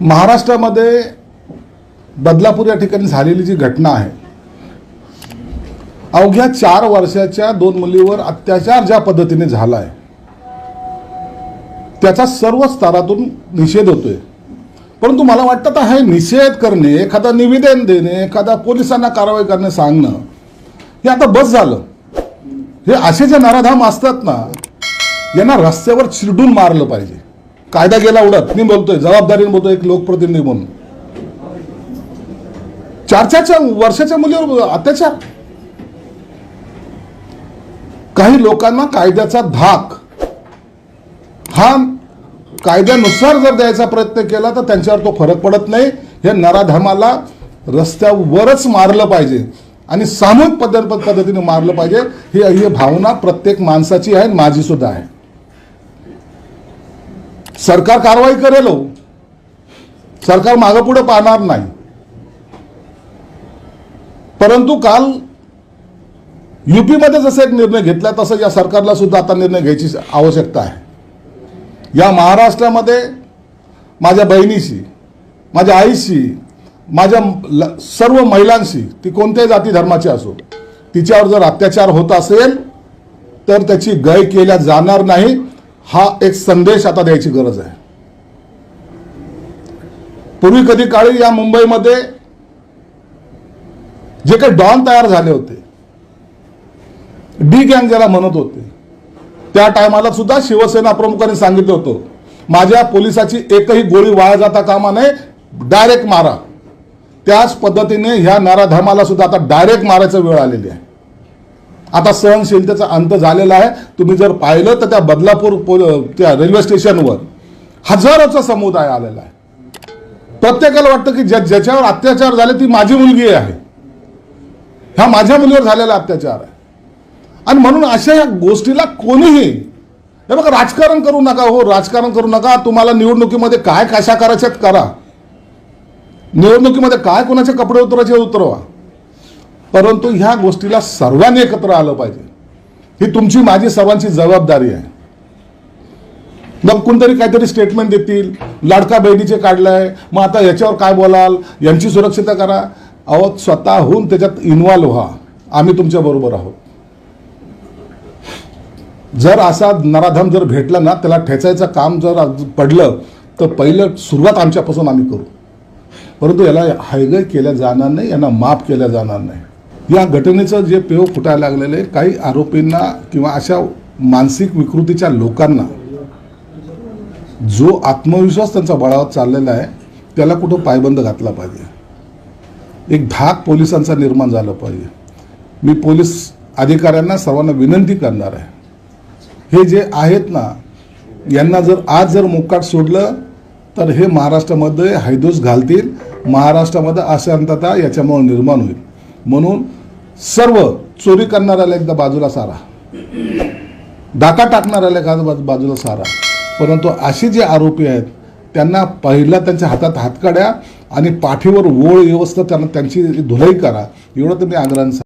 महाराष्ट्रामध्ये बदलापूर या ठिकाणी झालेली जी घटना आहे अवघ्या चार वर्षाच्या दोन मुलीवर अत्याचार ज्या पद्धतीने झाला आहे त्याचा सर्व स्तरातून निषेध होतोय. परंतु मला वाटतं तर हे निषेध करणे एखादा निवेदन देणे एखादा पोलिसांना कारवाई करणे सांगणं हे आता बस झालं. हे असे जे नराधाम असतात ना यांना रस्त्यावर चिरडून मारलं पाहिजे. कायदा गेला उडत मी बोलतोय जबाबदारीने बोलतोय एक लोकप्रतिनिधी म्हणून. चार चारच्या वर्षाच्या मुलीवर अत्याचार. काही लोकांना कायद्याचा धाक. हा कायद्यानुसार जर द्यायचा प्रयत्न केला तर त्यांच्यावर तो फरक पडत नाही. हे नराधमाला रस्त्यावरच मारलं पाहिजे आणि सामूहिक पद्धत पद्धतीने मारलं पाहिजे. ही ही भावना प्रत्येक माणसाची आहे माझी सुद्धा आहे. सरकार कारवाई करेल हो. सरकार मागं पुढे पाहणार नाही. परंतु काल युपीमध्ये जसं एक निर्णय घेतला तसं या सरकारला सुद्धा आता निर्णय घ्यायची आवश्यकता आहे. या महाराष्ट्रामध्ये माझ्या बहिणीशी माझ्या आईशी माझ्या सर्व महिलांशी ती कोणत्याही जाती धर्माची असो तिच्यावर जर अत्याचार होत असेल तर त्याची गय केल्या जाणार नाही. हा एक संदेश आता द्यायची गरज आहे. पूर्वी कधी काळी या मुंबईमध्ये जे काही डॉन तयार झाले होते डी गँग ज्याला म्हणत होते त्या टायमाला सुद्धा शिवसेना प्रमुखांनी सांगितलं होतं माझ्या पोलिसाची एकही गोळी वाया जाता कामा नये डायरेक्ट मारा. त्याच पद्धतीने ह्या नाराधामाला सुद्धा आता डायरेक्ट मारायचं वेळ आलेली आहे. आता सहनशीलतेचा अंत झालेला आहे. तुम्ही जर पाहिलं तर त्या बदलापूर पोल- त्या रेल्वे स्टेशनवर हजारोचा समुदाय आलेला आहे. प्रत्येकाला वाटतं की ज्या ज्याच्यावर अत्याचार झाले ती माझी मुलगी आहे. हा माझ्या मुलीवर झालेला अत्याचार आहे. आणि म्हणून अशा या गोष्टीला कोणीही हे बघा राजकारण करू नका हो राजकारण करू नका. तुम्हाला निवडणुकीमध्ये काय कशा करायच्यात करा. निवडणुकीमध्ये काय कोणाचे कपडे उतरायचे उतरवा. परंतु ह्या गोष्टीला सर्वांनी एकत्र आलं पाहिजे. ही तुमची माझी सर्वांची जबाबदारी आहे. मग कोणतरी काहीतरी स्टेटमेंट देतील. लाडका बहिणीचे काढलंय. मग आता याच्यावर काय बोलाल? यांची सुरक्षितता करा. अहो स्वतःहून त्याच्यात इन्व्हॉल्व व्हा. आम्ही तुमच्या बरोबर आहोत. जर असा नराधम जर भेटला ना त्याला ठेचायचं काम जर पडलं तर पहिलं सुरुवात आमच्यापासून आम्ही करू. परंतु याला हायगय केल्या जाणार नाही यांना माफ केल्या जाणार नाही. या घटनेचं जे पेव फुटायला लागलेलं आहे काही आरोपींना किंवा अशा मानसिक विकृतीच्या लोकांना जो आत्मविश्वास त्यांचा बळावत चाललेला आहे त्याला कुठं पायबंद घातला पाहिजे? एक धाक पोलिसांचा निर्माण झाला पाहिजे. मी पोलीस अधिकाऱ्यांना सर्वांना विनंती करणार आहे. हे जे आहेत ना यांना जर आज जर मुक्काट सोडलं तर हे महाराष्ट्रामध्ये हैदोस घालतील महाराष्ट्रामध्ये अशांतता याच्यामुळे निर्माण होईल. म्हणून सर्व चोरी करणाऱ्याला एकदा बाजूला सारा. डाका टाकणाऱ्याला एखादा बाजू- बाजूला सारा. परंतु असे जे आरोपी आहेत त्यांना पहिला त्यांच्या हातात हातकड्या आणि पाठीवर ओळ व्यवस्था त्यांना त्यांची धुलाई करा. एवढं तुम्ही मी सांगा.